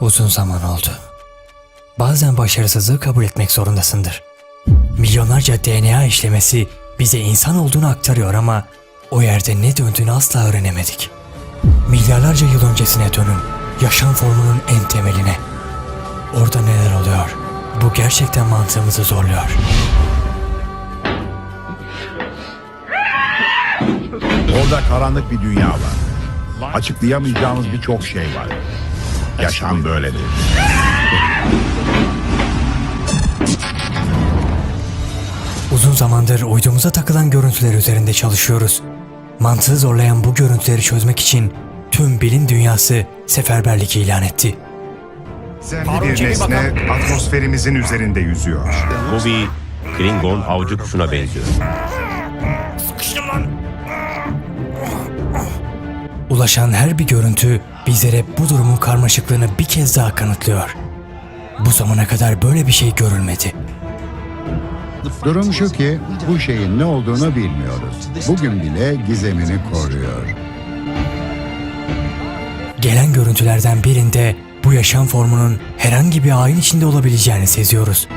Uzun zaman oldu. Bazen başarısızlığı kabul etmek zorundasındır. Milyonlarca DNA işlemesi bize insan olduğunu aktarıyor ama o yerde ne döndüğünü asla öğrenemedik. Milyarlarca yıl öncesine dönün, yaşam formunun en temeline. Orada neler oluyor? Bu gerçekten mantığımızı zorluyor. Orada karanlık bir dünya var. Açıklayamayacağımız birçok şey var. Yaşam böyledir. Uzun zamandır uydumuza takılan görüntüler üzerinde çalışıyoruz. Mantığı zorlayan bu görüntüleri çözmek için tüm bilim dünyası seferberlik ilan etti. Gizemli bir nesne atmosferimizin üzerinde yüzüyor. Bu bir Klingon avcı kuşuna benziyor. Ulaşan her bir görüntü bizlere bu durumun karmaşıklığını bir kez daha kanıtlıyor. Bu zamana kadar böyle bir şey görülmedi. Durum şu ki bu şeyin ne olduğunu bilmiyoruz. Bugün bile gizemini koruyor. Gelen görüntülerden birinde bu yaşam formunun herhangi bir ayin içinde olabileceğini seziyoruz.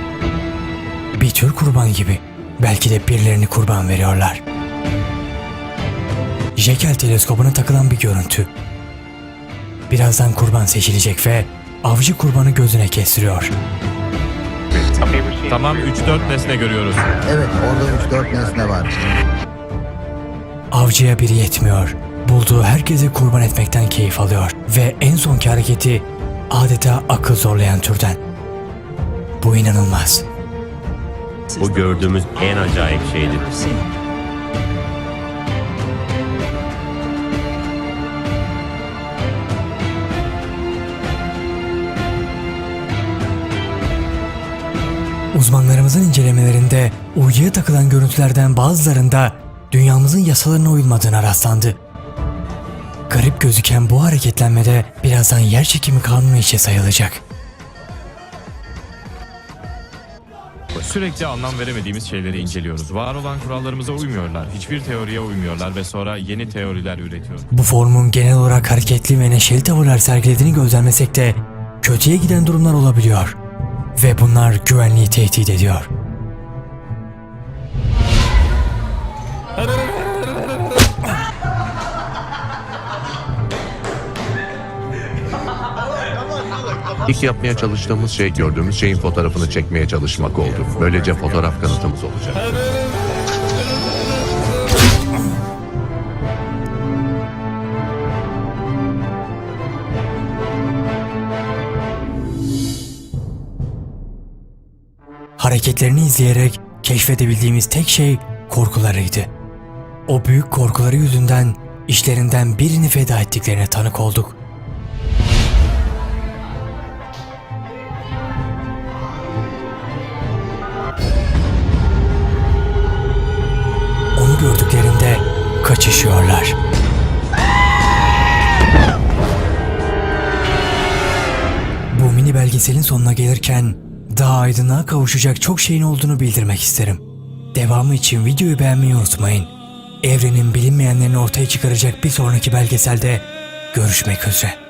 Bir tür kurban gibi. Belki de birilerini kurban veriyorlar. Jekyll teleskobuna takılan bir görüntü. Birazdan kurban seçilecek ve avcı kurbanı gözüne kestiriyor. Tamam 3-4 nesne görüyoruz. Evet orada 3-4 nesne var. Avcıya biri yetmiyor. Bulduğu herkesi kurban etmekten keyif alıyor. Ve en sonki hareketi adeta akıl zorlayan türden. Bu inanılmaz. Bu gördüğümüz en acayip şeydir. Uzmanlarımızın incelemelerinde uyduya takılan görüntülerden bazılarında dünyamızın yasalarına uyulmadığına rastlandı. Garip gözüken bu hareketlenmede birazdan yer çekimi kanunu içe sayılacak. Sürekli anlam veremediğimiz şeyleri inceliyoruz. Var olan kurallarımıza uymuyorlar. Hiçbir teoriye uymuyorlar ve sonra yeni teoriler üretiyor. Bu formun genel olarak hareketli ve neşeli tavırlar sergilediğini gözlemlesek de kötüye giden durumlar olabiliyor. Ve bunlar güvenliği tehdit ediyor. İlk yapmaya çalıştığımız şey gördüğümüz şeyin fotoğrafını çekmeye çalışmak oldu. Böylece fotoğraf kanıtımız olacak. Hareketlerini izleyerek keşfedebildiğimiz tek şey korkularıydı. O büyük korkuları yüzünden işlerinden birini feda ettiklerine tanık olduk. Onu gördüklerinde kaçışıyorlar. Bu mini belgeselin sonuna gelirken daha aydınlığa kavuşacak çok şeyin olduğunu bildirmek isterim. Devamı için videoyu beğenmeyi unutmayın. Evrenin bilinmeyenlerini ortaya çıkaracak bir sonraki belgeselde görüşmek üzere.